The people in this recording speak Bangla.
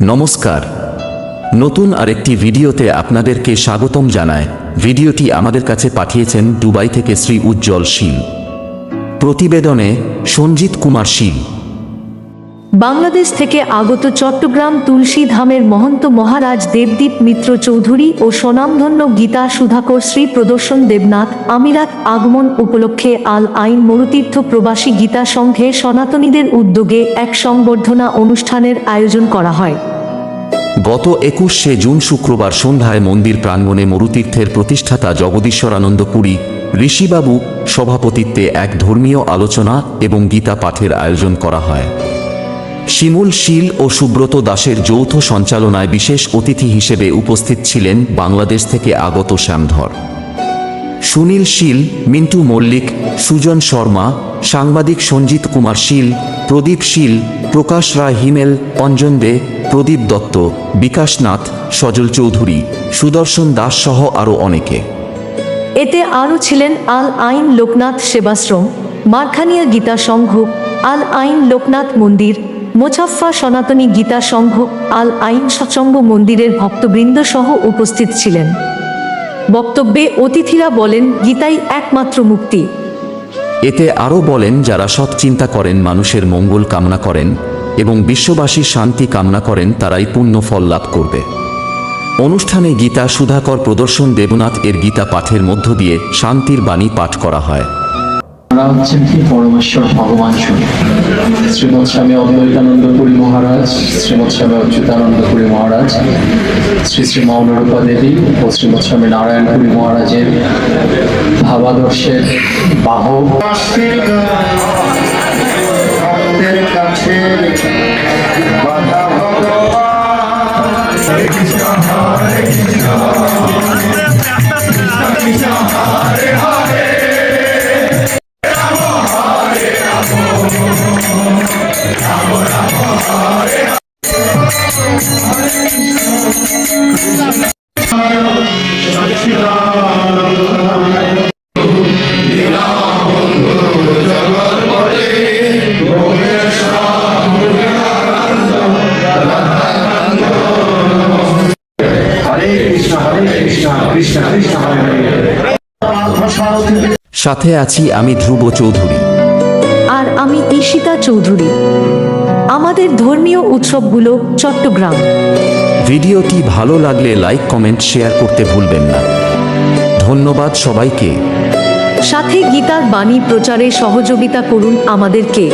নমস্কার। নতুন আরেকটি ভিডিওতে আপনাদেরকে স্বাগতম জানায়। ভিডিওটি আমাদের কাছে পাঠিয়েছেন দুবাই থেকে শ্রী উজ্জ্বল শীল। প্রতিবেদনে সঞ্জিত কুমার শীল। বাংলাদেশ থেকে আগত চট্টগ্রাম তুলসী ধামের মহন্ত মহারাজ দেবদীপ মিত্র চৌধুরী ও স্বনামধন্য গীতা সুধাকর শ্রী প্রদর্শন দেবনাথ আমিরাত আগমন উপলক্ষে আল আইন মরুতীর্থ প্রবাসী গীতা সংঘে সনাতনীদের উদ্যোগে এক সংবর্ধনা অনুষ্ঠানের আয়োজন করা হয়। গত একুশে জুন শুক্রবার সন্ধ্যায় মন্দির প্রাঙ্গণে মরুতীর্থের প্রতিষ্ঠাতা জগদীশ্বরানন্দ পুরী, ঋষিবাবু সভাপতিত্বে এক ধর্মীয় আলোচনা এবং গীতা পাঠের আয়োজন করা হয়। শিমুল শীল ও সুব্রত দাসের যৌথ সঞ্চালনায় বিশেষ অতিথি হিসেবে উপস্থিত ছিলেন বাংলাদেশ থেকে আগত শ্যামধর। সুনীল শীল, মিন্টু মল্লিক, সুজন শর্মা, সাংবাদিক সঞ্জিত কুমার শীল, প্রদীপ শীল, প্রকাশ রায় হিমেল, অঞ্জন দে, প্রদীপ দত্ত, বিকাশ নাথ, সজল চৌধুরী, সুদর্শন দাস সহ আরও অনেকে। এতে আরও ছিলেন আল আইন লোকনাথ সেবাশ্রম, মারখানিয়া গীতা সংঘ, আল আইন লোকনাথ মন্দির মোছাফফা সনাতনী গীতা সংঘ, আল আইন সৎসঙ্গ মন্দিরের ভক্তবৃন্দ সহ উপস্থিত ছিলেন। বক্তব্যে অতিথিরা বলেন, গীতাই একমাত্র মুক্তি। এতে আরও বলেন, যারা সৎ চিন্তা করেন, মানুষের মঙ্গল কামনা করেন এবং বিশ্ববাসীর শান্তি কামনা করেন, তারাই পুণ্য ফল লাভ করবে। অনুষ্ঠানে গীতা সুধাকর প্রদর্শন দেবনাথ এর গীতা পাঠের মধ্য দিয়ে শান্তির বাণী পাঠ করা হয়। তারা হচ্ছেন কি? পরমেশ্বর, ভগবান স্বরূপ। শ্রীমৎ স্বামী অদ্বৈতানন্দ পুরী মহারাজ, শ্রীমৎ স্বামী অচ্যুতানন্দ পুরী মহারাজ, শ্রী শ্রী মৌনরূপা দেবী ও শ্রীমৎ স্বামী নারায়ণ পুরী মহারাজের ভাবাদর্শের বাহক। সাথে আছি আমি ধ্রুব চৌধুরী। আর আমি ঈশিতা চৌধুরী। আমাদের ধর্মীয় উৎসবগুলো চট্টগ্রাম। ভিডিওটি ভালো লাগলে লাইক কমেন্ট শেয়ার করতে ভুলবেন না। ধন্যবাদ সবাইকে। সাথে গীতার বাণী প্রচারে সহযোগিতা করুন আমাদেরকে।